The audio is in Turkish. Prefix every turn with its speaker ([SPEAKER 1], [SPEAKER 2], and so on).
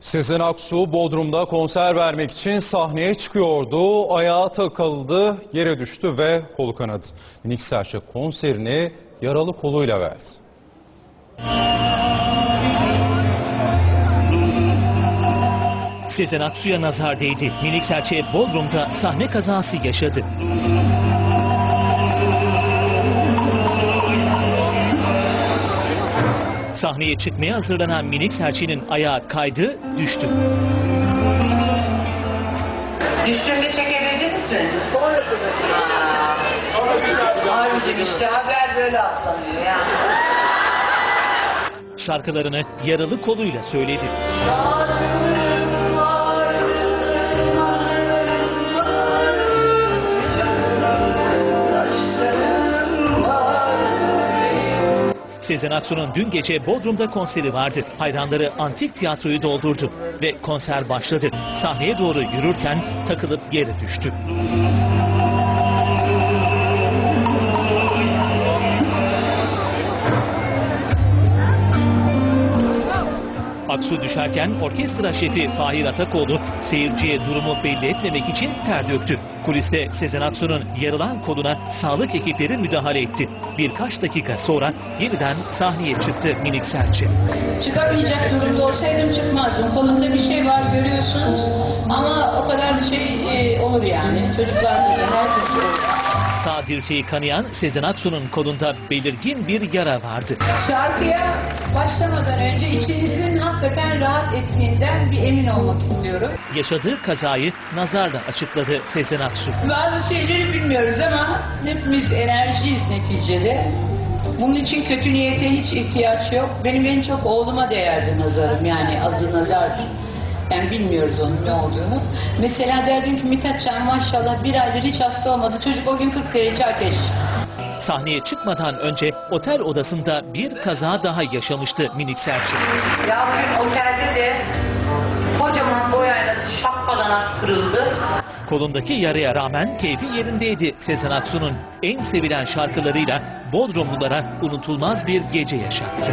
[SPEAKER 1] Sezen Aksu Bodrum'da konser vermek için sahneye çıkıyordu. Ayağı takıldı, yere düştü ve kolu kanadı. Minik Serçe konserini yaralı koluyla verdi.
[SPEAKER 2] Sezen Aksu'ya nazar değdi. Minik Serçe Bodrum'da sahne kazası yaşadı. Sahneye çıkmaya hazırlanan Minik Serçe'nin ayağı kaydı, düştü.
[SPEAKER 3] Düştüğünde çekebildiniz mi? Aa, Abicim işte haber böyle atlanıyor ya.
[SPEAKER 2] Şarkılarını yaralı koluyla söyledi. Sezen Aksu'nun dün gece Bodrum'da konseri vardı. Hayranları antik tiyatroyu doldurdu ve konser başladı. Sahneye doğru yürürken takılıp yere düştü. Aksu düşerken orkestra şefi Fahir Atakoğlu seyirciye durumu belli etmemek için ter döktü. Kuliste Sezen Aksu'nun yarılan koluna sağlık ekipleri müdahale etti. Birkaç dakika sonra yeniden sahneye çıktı minik serçe.
[SPEAKER 4] Çıkamayacak durumda olsaydım çıkmazdım. Kolumda bir şey var görüyorsunuz. Ama o kadar da şey e, olur yani. Çocuklarda da.
[SPEAKER 2] Sağ dirseği kanayan Sezen Aksu'nun kolunda belirgin bir yara vardı.
[SPEAKER 4] Şarkıya başlamadan önce içinizin hakikaten rahat ettiğinden bir emin olmak istiyorum.
[SPEAKER 2] Yaşadığı kazayı nazarla açıkladı Sezen Aksu.
[SPEAKER 4] Bazı şeyleri bilmiyoruz ama hepimiz enerjiyiz neticede. Bunun için kötü niyete hiç ihtiyaç yok. Benim en çok oğluma değerli nazarım yani adı nazar. Yani bilmiyoruz onun ne olduğunu. Mesela derdim ki Mithatcan maşallah bir aydır hiç hasta olmadı. Çocuk o gün 40 derece ateş.
[SPEAKER 2] Sahneye çıkmadan önce otel odasında bir kaza daha yaşamıştı minik serçe.
[SPEAKER 3] Ya bugün otelde de kocaman boy aynası şapkalanak kırıldı.
[SPEAKER 2] Kolundaki yaraya rağmen keyfi yerindeydi Sezen Aksu'nun en sevilen şarkılarıyla Bodrumlulara unutulmaz bir gece yaşattı.